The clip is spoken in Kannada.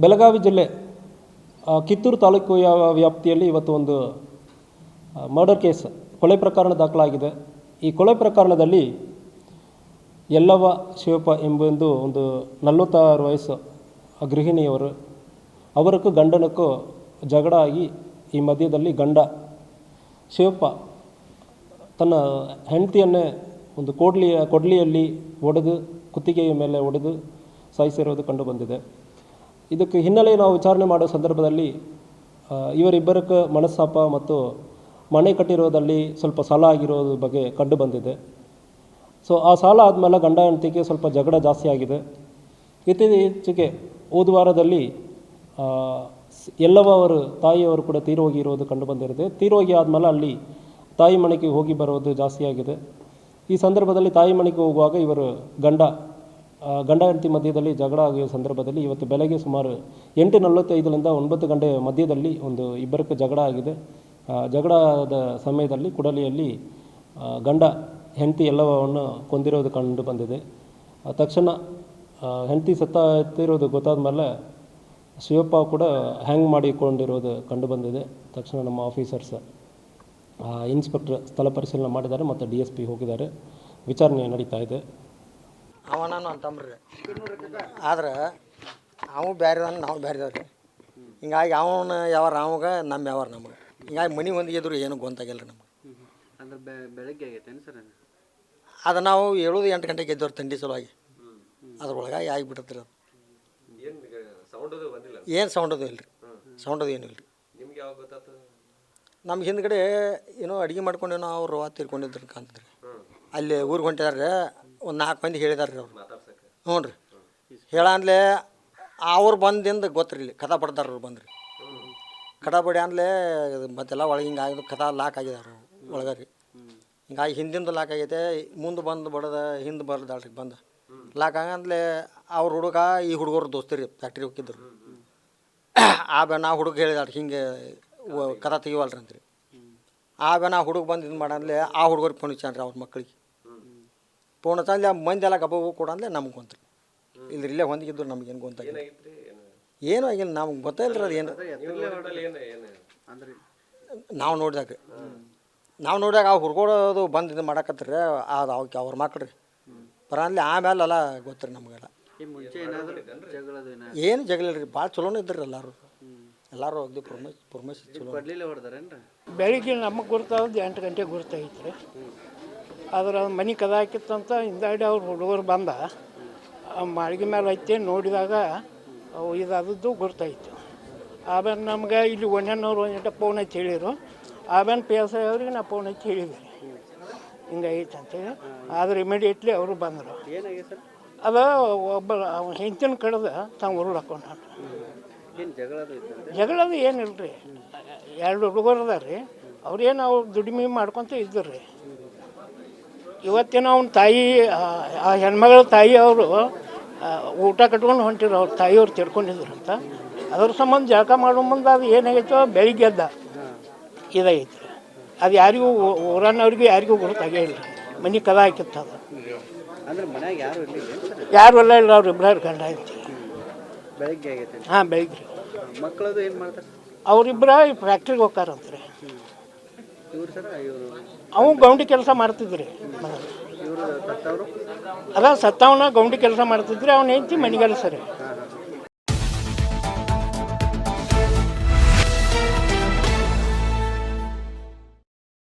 ಬೆಳಗಾವಿ ಜಿಲ್ಲೆ ಕಿತ್ತೂರು ತಾಲೂಕು ವ್ಯಾಪ್ತಿಯಲ್ಲಿ ಇವತ್ತು ಒಂದು ಮರ್ಡರ್ ಕೇಸ್ ಕೊಲೆ ಪ್ರಕರಣ ದಾಖಲಾಗಿದೆ. ಈ ಕೊಲೆ ಪ್ರಕರಣದಲ್ಲಿ ಯಲ್ಲವ್ವ ಶಿವಪ್ಪ ಎಂಬೊಂದು ಒಂದು ನಲವತ್ತಾರು ವಯಸ್ಸು ಗೃಹಿಣಿಯವರು, ಅವರಕ್ಕೂ ಗಂಡನಕ್ಕೂ ಜಗಳ ಆಗಿ ಈ ಮಧ್ಯದಲ್ಲಿ ಗಂಡ ಶಿವಪ್ಪ ತನ್ನ ಹೆಂಡತಿಯನ್ನೇ ಒಂದು ಕೋಡ್ಲಿಯ, ಕೊಡ್ಲಿಯಲ್ಲಿ ಒಡೆದು, ಕುತ್ತಿಗೆಯ ಮೇಲೆ ಒಡೆದು ಸಾಯಿಸಿರೋದು ಕಂಡು ಬಂದಿದೆ. ಇದಕ್ಕೆ ಹಿನ್ನೆಲೆ ನಾವು ವಿಚಾರಣೆ ಮಾಡೋ ಸಂದರ್ಭದಲ್ಲಿ ಇವರಿಬ್ಬರಕ್ಕೆ ಮನಸ್ತಾಪ ಮತ್ತು ಮನೆ ಕಟ್ಟಿರೋದಲ್ಲಿ ಸ್ವಲ್ಪ ಸಾಲ ಆಗಿರೋದ್ರ ಬಗ್ಗೆ ಕಂಡು ಬಂದಿದೆ. ಸೊ ಆ ಸಾಲ ಆದಮೇಲೆ ಗಂಡ ಹೆಂಡತಿಗೆ ಸ್ವಲ್ಪ ಜಗಳ ಜಾಸ್ತಿ ಆಗಿದೆ. ಇತ್ತೀಚೆಗೆ ಹೋದ ವಾರದಲ್ಲಿ ಎಲ್ಲವ ಅವರು ತಾಯಿಯವರು ಕೂಡ ತೀರೋಗಿರೋದು ಕಂಡು ಬಂದಿರುತ್ತೆ. ತೀರೋಗಿ ಆದಮೇಲೆ ಅಲ್ಲಿ ತಾಯಿ ಮನೆಗೆ ಹೋಗಿ ಬರೋದು ಜಾಸ್ತಿ ಆಗಿದೆ. ಈ ಸಂದರ್ಭದಲ್ಲಿ ತಾಯಿ ಮನೆಗೆ ಹೋಗುವಾಗ ಇವರು ಗಂಡ. ಗಂಡ ಹೆಂಡತಿ ಮಧ್ಯದಲ್ಲಿ ಜಗಳ ಆಗುವ ಸಂದರ್ಭದಲ್ಲಿ ಇವತ್ತು ಬೆಳಗ್ಗೆ ಸುಮಾರು ಎಂಟು ನಲವತ್ತೈದರಿಂದ ಒಂಬತ್ತು ಗಂಟೆ ಮಧ್ಯದಲ್ಲಿ ಒಂದು ಇಬ್ಬರಕ್ಕೆ ಜಗಳ ಆಗಿದೆ. ಜಗಳದ ಸಮಯದಲ್ಲಿ ಕುಡಲಿಯಲ್ಲಿ ಗಂಡ ಹೆಂಡತಿ ಎಲ್ಲವನ್ನು ಕೊಂದಿರೋದು ಕಂಡು ಬಂದಿದೆ. ತಕ್ಷಣ ಹೆಂಡತಿ ಸತ್ತಿರೋದು ಗೊತ್ತಾದ ಮೇಲೆ ಶಿವಪ್ಪ ಕೂಡ ಹ್ಯಾಂಗ್ ಮಾಡಿಕೊಂಡಿರೋದು ಕಂಡು ಬಂದಿದೆ. ತಕ್ಷಣ ನಮ್ಮ ಆಫೀಸರ್ಸ್ ಇನ್ಸ್ಪೆಕ್ಟರ್ ಸ್ಥಳ ಪರಿಶೀಲನೆ ಮಾಡಿದ್ದಾರೆ ಮತ್ತು ಡಿ ಎಸ್ ಪಿ ಹೋಗಿದ್ದಾರೆ. ವಿಚಾರಣೆ ನಡೀತಾ ಇದೆ. ಅವ ನಾನು ಅಂತಂಬ್ರಿ ಆದ್ರೆ ಅವು ಬೇರೆ ನಾವು ಬೇರೆದವ್ರಿ ಹಿಂಗಾಗಿ ಅವನ ಯಾವಾರ ಅವಾಗ ನಮ್ಮ ಯಾವಾರ ನಮಗೆ. ಹಿಂಗಾಗಿ ಮನೆ ಹೊಂದಿಗೆ ಇದ್ರು ಏನು ಗೊಂತಾಗಿಲ್ಲ ರೀ ನಮ್ಗೆ. ಅಂದ್ರೆ ಬೆಳಗ್ಗೆ ಆಗೈತೇನು ಸರ್ ಅದು? ನಾವು ಏಳೋದು ಎಂಟು ಗಂಟೆಗೆ ಎದ್ದವ್ರು ತಂಡಿ ಸಲುವಾಗಿ. ಅದ್ರೊಳಗೆ ಆಗಿಬಿಟ್ಟತ್ರಿ ಅದು. ಏನು ಸೌಂಡ್ ಅದು ಇಲ್ರಿ. ಸೌಂಡ್ ಅದು ಏನು ಇಲ್ರಿ. ನಮ್ಗೆ ಹಿಂದ್ಗಡೆ ಏನೋ ಅಡುಗೆ ಮಾಡ್ಕೊಂಡೇನೋ ಅವ್ರು ತಿರ್ಕೊಂಡಿದ್ರು ತೀರ್ಕೊಂಡಿದ್ರು ಕಾಣ್ತದ್ರಿ ಅಲ್ಲಿ ಊರಿಗೆ ಹೊಂಟಿದಾರೆ ಒಂದು ನಾಲ್ಕು ಮಂದಿ ಹೇಳಿದಾರೆ ರೀ ಅವ್ರು ಹ್ಞೂ ರೀ ಹೇಳಂದ್ಲೆ ಅವ್ರು ಬಂದಿಂದ ಗೊತ್ತ್ರಿ ಇಲ್ಲಿ ಕಥಾ ಪಡ್ದಾರ ಅವ್ರು ಬಂದ್ರಿ. ಕಥಾ ಬಡಿ ಅಂದ್ಲೆ ಮತ್ತೆಲ್ಲ ಒಳಗೆ ಹಿಂಗೆ ಆಗಿದ್ದು ಕಥಾ ಲಾಕ್ ಆಗಿದಾರೆ ಒಳಗೆ ರೀ ಹಿಂಗಾಗಿ ಹಿಂದಿಂದು ಲಾಕ್ ಆಗೈತೆ ಮುಂದೆ ಬಂದು ಬಡದ ಹಿಂದೆ ಬರ್ದಾಳ್ರಿ ಬಂದು. ಲಾಕ್ ಆಗಂದ್ಲೆ ಅವ್ರ ಹುಡುಗ ಈ ಹುಡುಗರು ದೋಸ್ತಿರಿ ಫ್ಯಾಕ್ಟ್ರಿ ಹೋಗಿದ್ರು ಆ ಬೆ ನಾ ಹುಡುಗ ಹೇಳಿದಾಳ್ರಿ ಹಿಂಗೆ ಕಥಾ ತೆಗಿವಲ್ರಿ ಅಂತ್ರಿ. ಆ ಬೆ ನಾ ಹುಡುಗ ಬಂದು ಇದು ಮಾಡಂದ್ಲೆ ಆ ಹುಡುಗರಿಗೆ ಫೋನ್ ಇಚ್ಚಾನ್ರಿ ಅವ್ರ ಮಕ್ಕಳಿಗೆ ಫೋನ್ ಹಚ್ಚಂದ್ಲೆ ಮಂದಿ ಎಲ್ಲ ಗಬ್ಬ ಅಂದ್ರೆ ನಮ್ಗೆ ಗೊಂತ್ರಿ ಇಲ್ಲಿ ಇಲ್ಲೇ ಹೊಂದಿಗಿದ್ರು ನಮ್ಗೇನು ಗೊಂತಾಗಿಲ್ಲ ಏನೂ? ಆಗಿಲ್ಲ ನಮ್ಗೆ ಗೊತ್ತಿಲ್ಲ ರೀ ಅದು ಏನು. ಅಂದ್ರೆ? ನಾವು ನೋಡಿದಾಗ ನಾವು ನೋಡಿದಾಗ ಆ ಹುರ್ಕೊಡೋದು ಬಂದು ಇದು ಮಾಡಕತ್ತೀರಿ ಅದು ಅವಕ್ಕೆ ಅವ್ರ ಮಕ್ಳು ರೀ ಬರಂದ್ಲೆ ಆಮೇಲೆ ಎಲ್ಲ ಗೊತ್ತ್ರಿ ನಮಗೆಲ್ಲ. ಈ ಮುಂಚೆ ಏನಾದರೂ ಜಗಳದು ಏನ? ಏನು ಜಗಳ ರೀ ಭಾಳ ಚಲೋನೇ ಇದ್ರಿ ಎಲ್ಲರೂ. ಎಲ್ಲರೂ ಅಗ್ದಿ ಪ್ರೊಮೇಶ್ ಪ್ರೊಮೇಶ್ ಚಲೋ ಬೆಳಿಗ್ಗೆ ನಮಗೆ ಗುರ್ತಾವ್ದು ಎಂಟು ಗಂಟೆಗೆ ಗುರ್ತೈತೆ ರೀ ಆದ್ರೆ ಅದು ಮನೆ ಕದ ಹಾಕಿತ್ತಂತ ಹಿಂದಾಡಿ ಅವ್ರು ಹುಡುಗರು ಬಂದ. ಮಾಳಿಗೆ ಮೇಲೆ ಐತೆ ನೋಡಿದಾಗ, ಅವು ಇದಾದದ್ದು ಗುರ್ತಾಯಿತು. ಆಮೇಲೆ ನಮ್ಗೆ ಇಲ್ಲಿ ಒಣ್ಣೆನವ್ರು ಒಂದಿಟ ಫೋನ್ ಹಚ್ಚಿ ಹೇಳಿರು ಆಮೇಲೆ ಪಿ ಎಸ್ ಐ ಅವ್ರಿಗೆ ನಾ ಫೋನ್ ಹಚ್ಚಿ ಹೇಳಿದೆ. ರೀ ಹಿಂಗೈತೆ ಅಂತೇಳಿ ಆದ್ರೆ ಇಮಿಡಿಯೇಟ್ಲಿ ಅವರು ಬಂದರು. ಅದ ಒಬ್ಬ ಹೆಂಚಿನ ಕಡ್ದ ತಾವು ಉರುಳು ಹಾಕೊಂಡ ಜಗಳದು ಏನಿಲ್ಲ ರೀ ಎರಡು ಹುಡುಗರು ಅದಾರ ರೀ ಅವ್ರೇನು ಅವ್ರು ದುಡಿಮೆ ಮಾಡ್ಕೊತ ಇದ್ದರು ರೀ ಇವತ್ತೇನೋ ಅವ್ನ ತಾಯಿ ಆ- ಹೆಣ್ಮಗಳ ತಾಯಿ ಅವರು ಊಟ ಕಟ್ಕೊಂಡು ಹೊಂಟಿರು ಅವ್ರ ತಾಯಿಯವ್ರು ತಿರ್ಕೊಂಡಿದ್ರು ಅಂತ ಅದ್ರ ಸಂಬಂಧ ಜಳಕ ಮಾಡೋ ಮುಂದೆ ಅದು ಏನಾಗೈತೋ ಬೆಳಿಗ್ಗೆ ಎದ್ದ ಇದೈತಿ ಅದು ಯಾರಿಗೂ ಊರನ್ನವ್ರಿಗೂ ಯಾರಿಗೂ ಗೊತ್ತಾಗೇ ಇಲ್ಲ. ಮನೆ ಕದ ಹಾಕಿತ್ತು ಅದು. ಯಾರು ಎಲ್ಲ ಇಲ್ಲ? ಅವ್ರು ಇಬ್ಬರ ಗಂಡ ಐತಿ ಹಾಂ ಬೆಳಿಗ್ಗೆ. ಮಕ್ಕಳದು ಏನು ಮಾಡ್ತಾರೆ? ಅವರಿಬ್ಬರ ಫ್ಯಾಕ್ಟ್ರಿಗೆ ಹೋಗ್ತಾರಂತ್ರಿ. ಅವು ಗೌಂಡಿ ಕೆಲಸ ಮಾಡ್ತಿದ್ರಿ ಅದ ಸತ್ತವನ ಗೌಂಡಿ ಕೆಲಸ ಮಾಡ್ತಿದ್ರಿ ಅವ್ನ ಹೆಂಡತಿ ಮನೆಗೆಲ್ಲ ಸರಿ